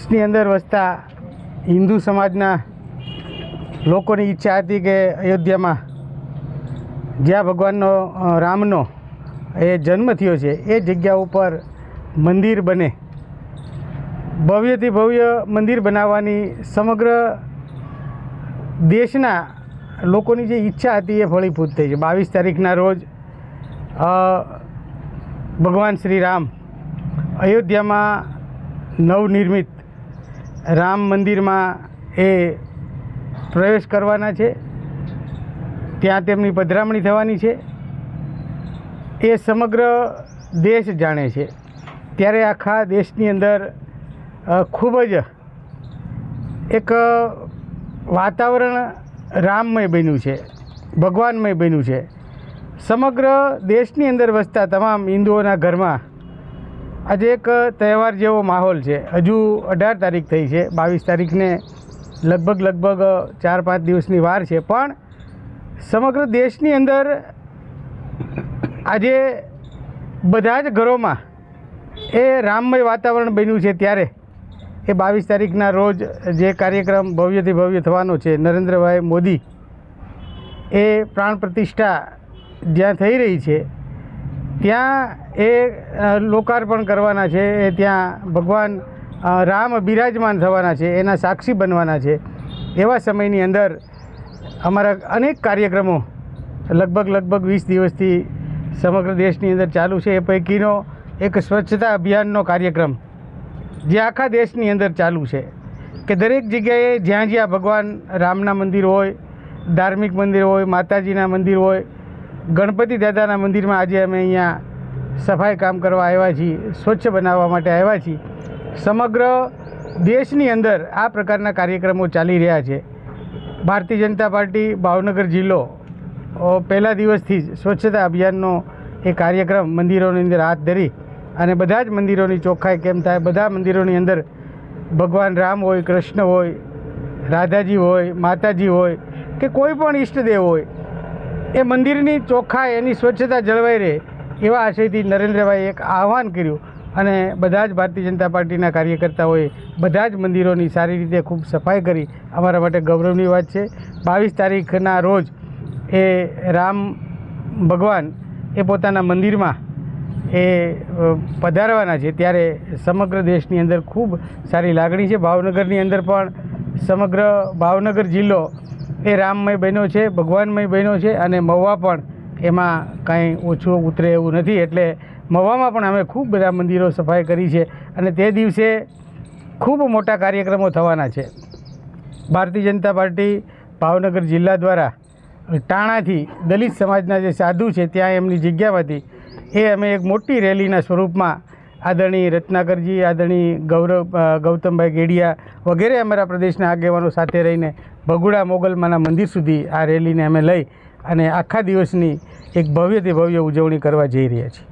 કચ્છની અંદર વસતા હિન્દુ સમાજના લોકોની ઈચ્છા હતી કે અયોધ્યામાં જ્યાં ભગવાનનો રામનો એ જન્મ થયો છે, એ જગ્યા ઉપર મંદિર બને. ભવ્યથી ભવ્ય મંદિર બનાવવાની સમગ્ર દેશના લોકોની જે ઈચ્છા હતી એ ફળીભૂત થઈ છે. બાવીસ તારીખના રોજ ભગવાન શ્રી રામ અયોધ્યામાં નવનિર્મિત રામ મંદિરમાં એ પ્રવેશ કરવાના છે. ત્યાં તેમની પધરામણી થવાની છે. એ સમગ્ર દેશ જાણે છે. ત્યારે આખા દેશની અંદર ખૂબ જ એક વાતાવરણ રામમય બન્યું છે, ભગવાનમય બન્યું છે. સમગ્ર દેશની અંદર વસતા તમામ હિન્દુઓના ઘરમાં આજે એક તહેવાર જેવો માહોલ છે. હજુ અઢાર તારીખ થઈ છે. બાવીસ તારીખને લગભગ લગભગ ચાર પાંચ દિવસની વાર છે. પણ સમગ્ર દેશની અંદર આજે બધા જ ઘરોમાં એ રામમય વાતાવરણ બન્યું છે ત્યારે. એ બાવીસ તારીખના રોજ જે કાર્યક્રમ ભવ્યથી ભવ્ય થવાનો છે, નરેન્દ્રભાઈ મોદી એ પ્રાણ પ્રતિષ્ઠા જ્યાં થઈ રહી છે, ત્યાં એ લોકાર્પણ કરવાના છે. એ ત્યાં ભગવાન રામ બિરાજમાન થવાના છે, એના સાક્ષી બનવાના છે. એવા સમયની અંદર અમારા અનેક કાર્યક્રમો લગભગ લગભગ વીસ દિવસથી સમગ્ર દેશની અંદર ચાલુ છે. એ પૈકીનો એક સ્વચ્છતા અભિયાનનો કાર્યક્રમ જે આખા દેશની અંદર ચાલુ છે. કે દરેક જગ્યાએ જ્યાં જ્યાં ભગવાન રામના મંદિર હોય, ધાર્મિક મંદિર હોય, માતાજીના મંદિર હોય, ગણપતિ દાદાના મંદિરમાં આજે અમે અહીંયા સફાઈ કામ કરવા આવ્યા છીએ, સ્વચ્છ બનાવવા માટે આવ્યા છીએ. સમગ્ર દેશની અંદર આ પ્રકારના કાર્યક્રમો ચાલી રહ્યા છે. ભારતીય જનતા પાર્ટી, ભાવનગર જિલ્લો પહેલા દિવસથી જ સ્વચ્છતા અભિયાનનો એ કાર્યક્રમ મંદિરોની અંદર હાથ ધરી અને બધા જ મંદિરોની ચોખ્ખાઈ કેમ થાય, બધા મંદિરોની અંદર ભગવાન રામ હોય, કૃષ્ણ હોય, રાધાજી હોય, માતાજી હોય કે કોઈ પણ ઈષ્ટદેવ હોય, એ મંદિરની ચોખ્ખાઈ, એની સ્વચ્છતા જળવાઈ રહે. એવા આશયથી નરેન્દ્રભાઈએ એક આહવાન કર્યું અને બધા જ ભારતીય જનતા પાર્ટીના કાર્યકર્તાઓએ બધા જ મંદિરોની સારી રીતે ખૂબ સફાઈ કરી. અમારા માટે ગૌરવની વાત છે. બાવીસ તારીખના રોજ એ રામ ભગવાન એ પોતાના મંદિરમાં એ પધારવાના છે. ત્યારે સમગ્ર દેશની અંદર ખૂબ સારી લાગણી છે. ભાવનગરની અંદર પણ સમગ્ર ભાવનગર જિલ્લો એ રામમય બન્યો છે, ભગવાનમય બન્યો છે અને મહુવા પણ એમાં કાંઈ ઓછું ઉતરે એવું નથી. એટલે મવામાં પણ અમે ખૂબ બધા મંદિરો સફાઈ કરી છે અને તે દિવસે ખૂબ મોટા કાર્યક્રમો થવાના છે. ભારતીય જનતા પાર્ટી ભાવનગર જિલ્લા દ્વારા ટાણાથી દલિત સમાજના જે સાધુ છે ત્યાં એમની જગ્યામાંથી એ અમે એક મોટી રેલીના સ્વરૂપમાં આદરણીય રત્નાકરજી, આદરણીય ગૌરવ ગૌતમભાઈ ગેડિયા વગેરે અમારા પ્રદેશના આગેવાનો સાથે રહીને ભગુડા મોગલમાના મંદિર સુધી આ રેલીને અમે લઈ અને આખા દિવસની એક ભવ્યથી ભવ્ય ઉજવણી કરવા જઈ રહ્યા છીએ.